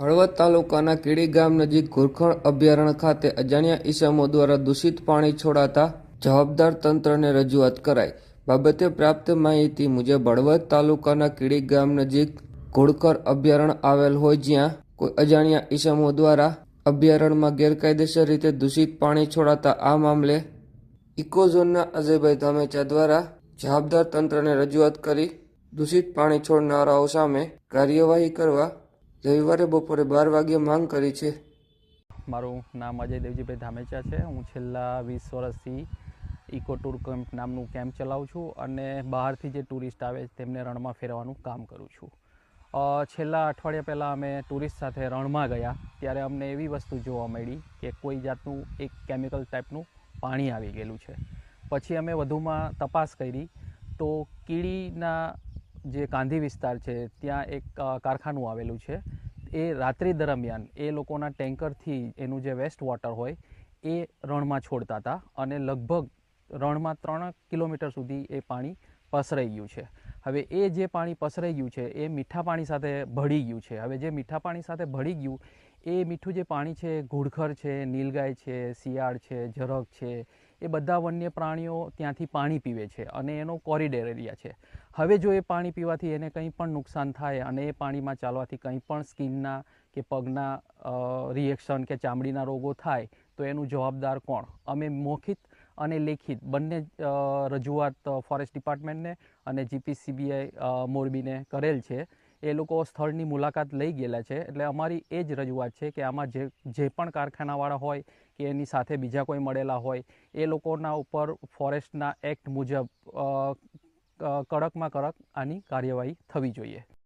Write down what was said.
હળવદ તાલુકાના કીડી ગામ નજીક ઘુરખણ અભયારણ્ય ખાતે અજાણ્યા ઈસમો દ્વારા દૂષિત પાણી છોડાતા જવાબદાર તંત્રને રજૂઆત કરાઈ. બાબતે પ્રાપ્ત માહિતી મુજબ હળવદ તાલુકાના કીડી ગામ નજીક ઘોડખર અભયારણ્ય આવેલ હોય જ્યાં કોઈ અજાણ્યા ઈસમો દ્વારા અભયારણ્યમાં ગેરકાયદેસર રીતે દૂષિત પાણી છોડાતા આ મામલે ઇકોઝોનના અજયભાઈ ધામેચા દ્વારા જવાબદાર તંત્રને રજૂઆત કરી દૂષિત પાણી છોડનારાઓ સામે કાર્યવાહી કરવા રવિવારે બપોરે બાર વાગ્યે માંગ કરી છે. મારું નામ અજય દેવજીભાઈ ધામેચા છે. હું છેલ્લા વીસ વર્ષથી ઇકો ટૂર કેમ્પ નામનું કેમ્પ ચલાવું છું અને બહારથી જે ટુરિસ્ટ આવે તેમને રણમાં ફેરવાનું કામ કરું છું. છેલ્લા અઠવાડિયા પહેલાં અમે ટુરિસ્ટ સાથે રણમાં ગયા ત્યારે અમને એવી વસ્તુ જોવા મળી કે કોઈ જાતનું એક કેમિકલ ટાઈપનું પાણી આવી ગયેલું છે. પછી અમે વધુમાં તપાસ કરી તો કીડીના જે કાંધી વિસ્તાર છે, ત્યાં એક કારખાનું આવેલું છે. એ રાત્રિ દરમિયાન એ લોકોના ટેન્કરથી એનું જે વેસ્ટ વોટર હોય, એ રણમાં છોડતા હતા અને લગભગ રણમાં ત્રણ કિલોમીટર સુધી એ પાણી પસરાઈ ગયું છે. હવે એ જે પાણી પસરાઈ ગયું છે, એ મીઠા પાણી સાથે ભળી ગયું છે. હવે જે મીઠા પાણી સાથે ભળી ગયું, એ મીઠું જે પાણી છે, ઘુડખર છે, નીલગાય છે, શિયાળ છે ઝરખ છે એ બધા વન્ય પ્રાણીઓ ત્યાંથી પાણી પીવે છે અને એનો કોરિડોર એરિયા છે. હવે જો એ પાણી પીવાથી એને કંઈ પણ નુકસાન થાય અને એ પાણીમાં ચાલવાથી કંઈ પણ સ્કિનના કે પગના રિએક્શન કે ચામડીના રોગો થાય, તો એનું જવાબદાર કોણ? અમે મૌખિત અને લેખિત બંને રજૂઆત ફોરેસ્ટ ડિપાર્ટમેન્ટને અને જીપીસીબીઆઈ મોરબીને કરેલ છે. એ લોકો સ્થળની મુલાકાત લઈ ગયેલા છે. એટલે અમારી એ જ રજૂઆત છે કે આમાં જે જે પણ કારખાનાવાળા હોય કે એની સાથે બીજા કોઈ મળેલા હોય, એ લોકોના ઉપર ફોરેસ્ટના એક્ટ મુજબ કડકમાં કડક આની કાર્યવાહી થવી જોઈએ.